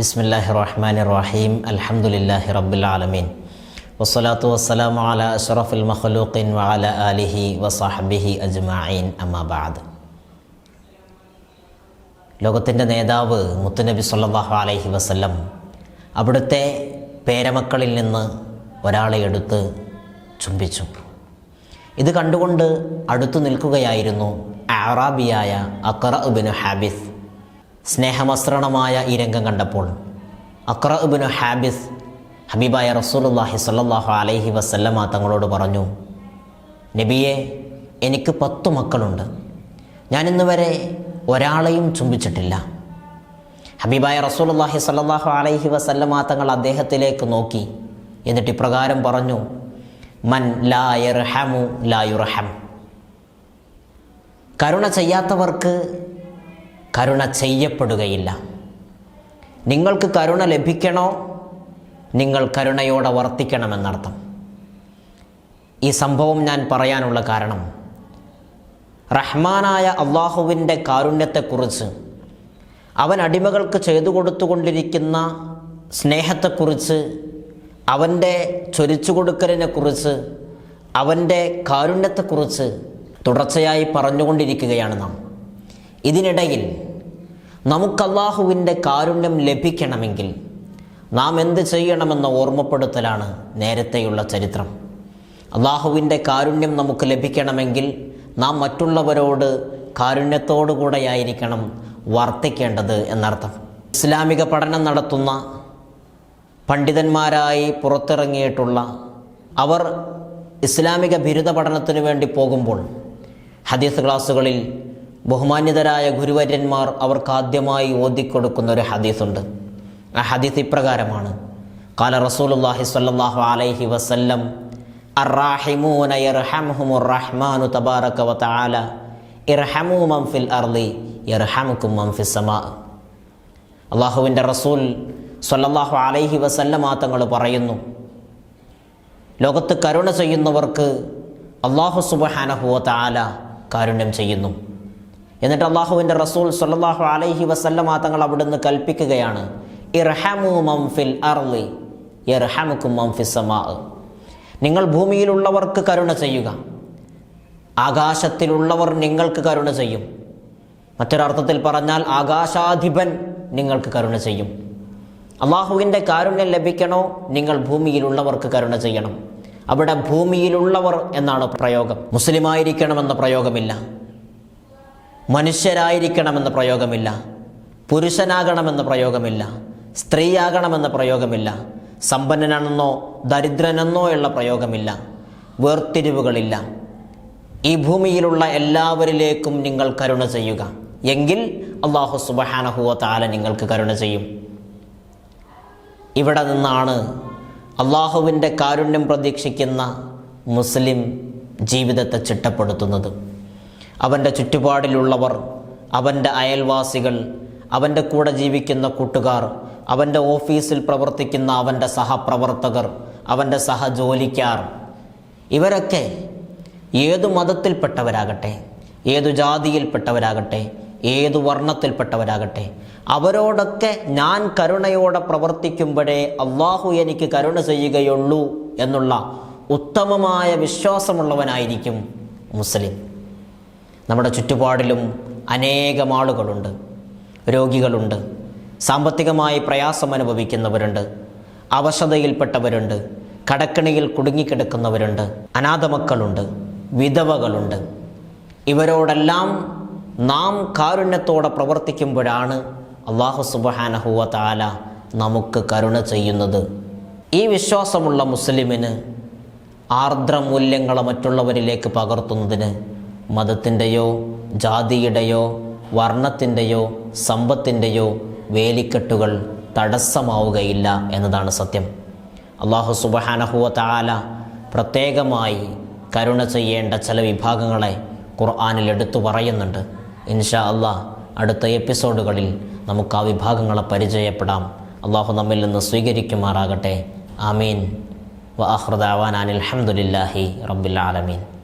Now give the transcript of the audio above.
ബിസ്മില്ലാഹി റഹ്മാൻ റഹീം അൽഹംദുലില്ലാഹി റബ്ബിൽ ആലമീൻ വസ്സലാത്തു വസ്സലാമു അല അഷറഫുൽ മഖ്ലൂഖിൻ വഅല ആലിഹി വസാഹബിഹി അജ്മഈൻ. അമ്മാബാദ് ലോകത്തിന്റെ നേതാവ് മുത്തുനബി സല്ലാഹു അലൈഹി വസല്ലം അവിടുത്തെ പേരമക്കളിൽ നിന്ന് ഒരാളെ എടുത്ത് ചുംബിച്ചു. ഇത് കണ്ടുകൊണ്ട് അടുത്തു നിൽക്കുകയായിരുന്നു ആറാബിയായ അക്കറ ഉബിന് ഹാബിസ്. സ്നേഹമസ്രണമായ ഈ രംഗം കണ്ടപ്പോൾ അക്ര ഉബിനു ഹാബിസ് ഹബീബായ റസൂലുല്ലാഹി സല്ലാഹു അലൈഹി വസല്ലമ തങ്ങളോട് പറഞ്ഞു നബിയെ എനിക്ക് പത്തു മക്കളുണ്ട്. ഞാനിന്ന് വരെ ഒരാളെയും ചുംബിച്ചിട്ടില്ല. ഹബീബായ റസൂലുല്ലാഹി സല്ലാഹു അലൈഹി വസല്ലമ തങ്ങൾ അദ്ദേഹത്തിലേക്ക് നോക്കി എന്നിട്ട് ഇപ്രകാരം പറഞ്ഞു മൻ ലാ യർഹമു ലാ യുർഹം. കരുണ ചെയ്യാത്തവർക്ക് കരുണ ചെയ്യപ്പെടുകയില്ല. നിങ്ങൾക്ക് കരുണ ലഭിക്കണോ? നിങ്ങൾ കരുണയോടെ വർത്തിക്കണമെന്നർത്ഥം. ഈ സംഭവം ഞാൻ പറയാനുള്ള കാരണം റഹ്മാനായ അള്ളാഹുവിന്റെ കാരുണ്യത്തെക്കുറിച്ച് അവൻ അടിമകൾക്ക് ചെയ്തു കൊടുത്തുകൊണ്ടിരിക്കുന്ന സ്നേഹത്തെക്കുറിച്ച് അവന്റെ ചൊരിച്ചു കൊടുക്കലിനെക്കുറിച്ച് അവന്റെ കാരുണ്യത്തെക്കുറിച്ച് തുടർച്ചയായി പറഞ്ഞുകൊണ്ടിരിക്കുകയാണ് നാം. ഇതിനിടയിൽ നമുക്ക് അള്ളാഹുവിന്റെ കാരുണ്യം ലഭിക്കണമെങ്കിൽ നാം എന്ത് ചെയ്യണമെന്ന ഓർമ്മപ്പെടുത്തലാണ് നേരത്തെയുള്ള ചരിത്രം. അള്ളാഹുവിന്റെ കാരുണ്യം നമുക്ക് ലഭിക്കണമെങ്കിൽ നാം മറ്റുള്ളവരോട് കാരുണ്യത്തോടുകൂടെയായിരിക്കണം വർത്തിക്കേണ്ടത് എന്നർത്ഥം. ഇസ്ലാമിക പഠനം നടത്തുന്ന പണ്ഡിതന്മാരായി പുറത്തിറങ്ങിയിട്ടുള്ള അവർ ഇസ്ലാമിക ബിരുദ പഠനത്തിനു വേണ്ടി പോകുമ്പോൾ ഹദീസ് ക്ലാസ്സുകളിൽ ബഹുമാന്യതരായ ഗുരുവര്യന്മാർ അവർക്ക് ആദ്യമായി ഓതിക്കൊടുക്കുന്ന ഒരു ഹദീസുണ്ട്. ആ ഹദീസ് ഇപ്രകാരമാണ്. കാല റസൂലുല്ലാഹി സ്വല്ലല്ലാഹു അലൈഹി വസല്ലം അർറാഹിമൂന യർഹംഹുമുർ റഹ്മാനു തബാറക വതആല ഇർഹമു മൻ ഫിൽ അർളി യർഹമുക്കും മൻ ഫിസ് സമാ. അള്ളാഹുവിന്റെ റസൂൽ സ്വല്ലല്ലാഹു അലൈഹി വസല്ലമ തങ്ങൾ പറയുന്നു ലോകത്ത് കരുണ ചെയ്യുന്നവർക്ക് അള്ളാഹു സുബ്ഹാനഹു താല കാരുണ്യം ചെയ്യുന്നു. എന്നിട്ട് അള്ളാഹുവിന്റെ റസൂൽ സല്ലാഹു അലൈഹി വസല്ലമ തങ്ങൾ അവിടുന്ന് കൽപ്പിക്കുകയാണ് ഇർഹമു നിങ്ങൾ ഭൂമിയിലുള്ളവർക്ക് കരുണ ചെയ്യുക ആകാശത്തിലുള്ളവർ നിങ്ങൾക്ക് കരുണ ചെയ്യും. മറ്റൊരർത്ഥത്തിൽ പറഞ്ഞാൽ ആകാശാധിപൻ നിങ്ങൾക്ക് കരുണ ചെയ്യും. അള്ളാഹുവിന്റെ കാരുണ്യം ലഭിക്കണോ? നിങ്ങൾ ഭൂമിയിലുള്ളവർക്ക് കരുണ ചെയ്യണം. അവിടെ ഭൂമിയിലുള്ളവർ എന്നാണ് പ്രയോഗം. മുസ്ലിമായിരിക്കണമെന്ന പ്രയോഗമില്ല. മനുഷ്യരായിരിക്കണമെന്ന പ്രയോഗമില്ല. പുരുഷനാകണമെന്ന പ്രയോഗമില്ല. സ്ത്രീയാകണമെന്ന പ്രയോഗമില്ല. സമ്പന്നനാണെന്നോ ദരിദ്രനെന്നോ ഉള്ള പ്രയോഗമില്ല. വേർതിരിവുകളില്ല. ഈ ഭൂമിയിലുള്ള എല്ലാവരിലേക്കും നിങ്ങൾ കരുണ ചെയ്യുക. എങ്കിൽ അള്ളാഹു സുബഹാനഹുവ താല നിങ്ങൾക്ക് കരുണ ചെയ്യും. ഇവിടെ നിന്നാണ് അള്ളാഹുവിന്റെ കാരുണ്യം പ്രതീക്ഷിക്കുന്ന മുസ്ലിം ജീവിതത്തെ ചിട്ടപ്പെടുത്തുന്നത്. അവന്റെ ചുറ്റുപാടിലുള്ളവർ അവന്റെ അയൽവാസികൾ അവന്റെ കൂടെ ജീവിക്കുന്ന കൂട്ടുകാർ അവന്റെ ഓഫീസിൽ പ്രവർത്തിക്കുന്ന അവന്റെ സഹപ്രവർത്തകർ അവന്റെ സഹജോലിക്കാർ. ഇവരൊക്കെ ഏതു മതത്തിൽപ്പെട്ടവരാകട്ടെ ഏതു ജാതിയിൽപ്പെട്ടവരാകട്ടെ ഏതു വർണത്തിൽപ്പെട്ടവരാകട്ടെ അവരോടൊക്കെ ഞാൻ കരുണയോടെ പ്രവർത്തിക്കുമ്പോഴേ അള്ളാഹു എനിക്ക് കരുണ ചെയ്യുകയുള്ളൂ എന്നുള്ള ഉത്തമമായ വിശ്വാസമുള്ളവനായിരിക്കും മുസ്ലിം. നമ്മുടെ ചുറ്റുപാടിലും അനേകം ആളുകളുണ്ട് രോഗികളുണ്ട് സാമ്പത്തികമായി പ്രയാസം അനുഭവിക്കുന്നവരുണ്ട് അവശതയിൽപ്പെട്ടവരുണ്ട് കടക്കണിയിൽ കുടുങ്ങിക്കിടക്കുന്നവരുണ്ട് അനാഥമക്കളുണ്ട് വിധവകളുണ്ട്. ഇവരോടെല്ലാം നാം കാരുണ്യത്തോടെ പ്രവർത്തിക്കുമ്പോഴാണ് അള്ളാഹു സുബഹാനഹുവ താല നമുക്ക് കരുണ ചെയ്യുന്നത്. ഈ വിശ്വാസമുള്ള മുസ്ലിമിന് ആർദ്രമൂല്യങ്ങളെ മറ്റുള്ളവരിലേക്ക് പകർത്തുന്നതിന് മതത്തിന്റെയോ ജാതിയുടെയോ വർണത്തിന്റെയോ സമ്പത്തിന്റെയോ വേലിക്കെട്ടുകൾ തടസ്സമാവുകയില്ല എന്നതാണ് സത്യം. അള്ളാഹു സുബഹാനഹുവ താല പ്രത്യേകമായി കരുണ ചെയ്യേണ്ട ചില വിഭാഗങ്ങളെ ഖുർആാനിൽ എടുത്തു പറയുന്നുണ്ട്. ഇൻഷാ അള്ളാഹ് അടുത്ത എപ്പിസോഡുകളിൽ നമുക്ക് ആ വിഭാഗങ്ങളെ പരിചയപ്പെടാം. അള്ളാഹു നമ്മിൽ നിന്ന് സ്വീകരിക്കുമാറാകട്ടെ. ആമീൻ. വ അഹ്റദാവാൻ അനിൽ അലഹമുല്ലാഹി റബ്ബിൽ ആലമീൻ.